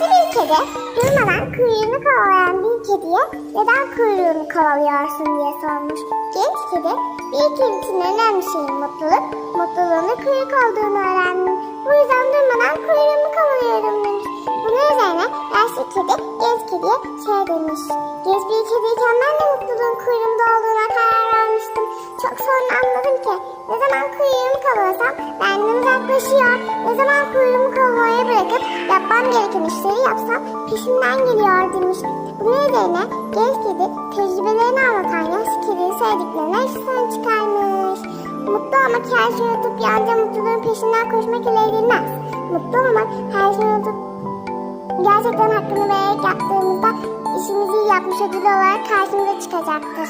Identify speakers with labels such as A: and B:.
A: kedi durmadan kuyruğunu kovalayan bir kediye neden kuyruğunu kovalıyorsun diye sormuş. Genç kedi bir kedi için önemli şey mutluluk, mutluluğun da kuyruk olduğunu öğrendim. Bu yüzden durmadan kuyruğumu kovalıyorum demiş. Bunun üzerine yaşlı kedi genç kediye şey demiş. Genç bir kediyken ben de mutluluğun kuyruğumda olduğuna karar vermiştim. Çok sonra anladım ki ne zaman kuyruğumu kovalasam benden uzaklaşıyor. Ne zaman kuyruğumu kovalamayı bırakıp yapsam peşimden geliyor demiş. Bunun üzerine genç kedi tecrübelerini anlatan yaşlı kediyi sevdiklerine son çıkarmış. Mutlu olmak her şeyi unutup yalnızca mutluluğun peşinden koşmak ile edilmez. Mutlu olmak her şeyi unutup gerçekten hakkını vererek yaptığımızda işimizi iyi yapmış ödülü olarak karşımıza çıkacaktır.